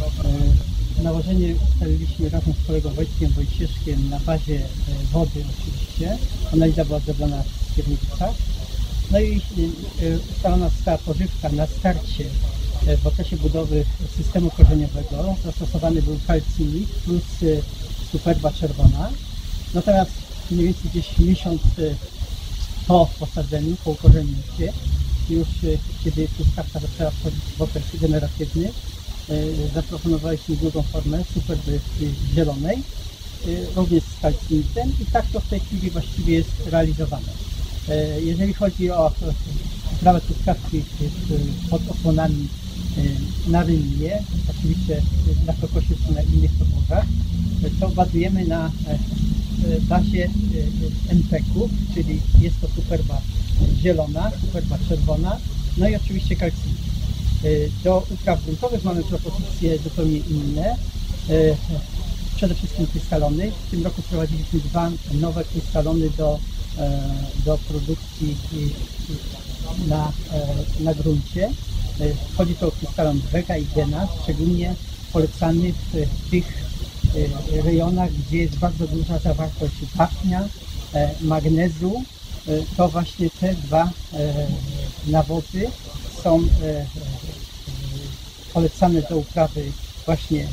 E, Nawożenie ustaliliśmy razem z kolegą Wojtkiem Wojcieszkiem na bazie e, wody oczywiście. Analiza była zrobiona w Skierniewicach. No i e, ustalona została pożywka na starcie w okresie budowy systemu korzeniowego. Zastosowany był kalcinik plus superba czerwona. Natomiast mniej więcej gdzieś miesiąc po posadzeniu, po ukorzeniu się, już kiedy truskawka zaczęła wchodzić w okres generatywny, zaproponowaliśmy drugą formę superby e, zielonej, e, również z kalcinitem i tak to w tej chwili właściwie jest realizowane. E, Jeżeli chodzi o e, uprawę truskawki e, pod osłonami e, na rynnie, oczywiście e, na kokosie czy na innych podłożach, e, to bazujemy na e, e, bazie e, e, NPK-ów, czyli jest to superba zielona, superba czerwona, no i oczywiście kalcinik. E, Do upraw gruntowych mamy propozycje zupełnie inne. E, Przede wszystkim krystalony. W tym roku wprowadziliśmy dwa nowe krystalony do, e, do produkcji na, na gruncie. Chodzi tu o krystalon Vega i Gena, szczególnie polecany w tych rejonach, gdzie jest bardzo duża zawartość wapnia, magnezu. To właśnie te dwa nawozy są polecane do uprawy właśnie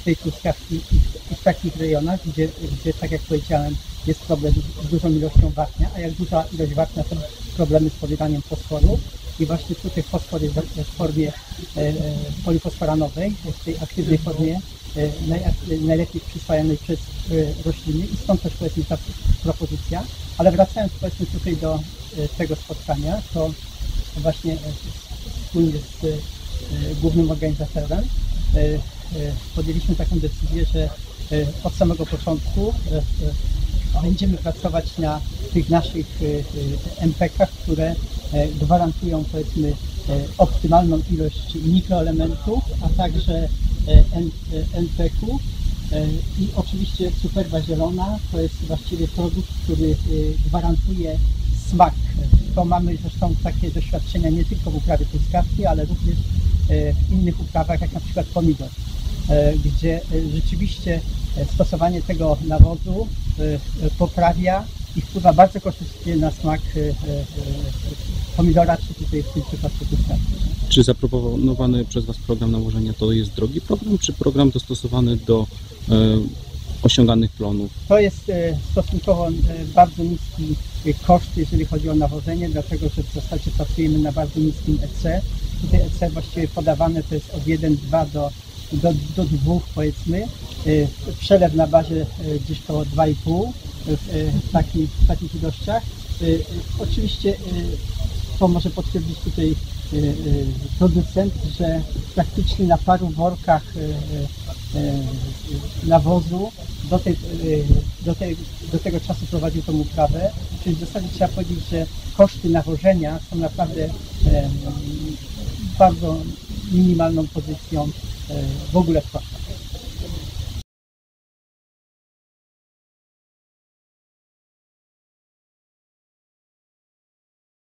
w tej truskawki i w, takich rejonach, gdzie, gdzie, tak jak powiedziałem, jest problem z dużą ilością wapnia, a jak duża ilość wapnia, to problemy z pobieraniem fosforu. I właśnie tutaj fosfor jest w formie e, e, polifosforanowej, w tej aktywnej formie, e, najlepiej przyswajanej przez e, rośliny i stąd też powiedzmy ta propozycja. Ale wracając powiedzmy tutaj do e, tego spotkania, to właśnie e, wspólnie z e, głównym organizatorem e, e, podjęliśmy taką decyzję, że e, od samego początku e, e, będziemy pracować na tych naszych e, e, MPK-ach, które e, gwarantują powiedzmy e, optymalną ilość mikroelementów, a także e, N- e, NPK-ów. E, I oczywiście superba zielona to jest właściwie produkt, który e, gwarantuje smak. To mamy zresztą takie doświadczenia nie tylko w uprawie truskawki, ale również e, innych uprawach, jak na przykład pomidor, e, gdzie e, rzeczywiście e, stosowanie tego nawozu e, e, poprawia i wpływa bardzo korzystnie na smak e, e, e, pomidora, czy tutaj w tym przypadku truskawki. Czy zaproponowany przez Was program nawożenia to jest drogi program, czy program dostosowany do e, osiąganych plonów? To jest e, stosunkowo e, bardzo niski e, koszt, jeżeli chodzi o nawożenie, dlatego że w zasadzie pracujemy na bardzo niskim EC. EC właściwie podawane to jest od 1,2 do, do, do 2 powiedzmy. E, Przelew na bazie e, gdzieś koło 2,5 w, e, w, taki, w takich ilościach. Oczywiście to może potwierdzić tutaj producent, że praktycznie na paru workach e, nawozu do, tej, do, tej, do tego czasu prowadził tą uprawę. Czyli w zasadzie trzeba powiedzieć, że koszty nawożenia są naprawdę bardzo minimalną pozycją e, w ogóle w kosztach.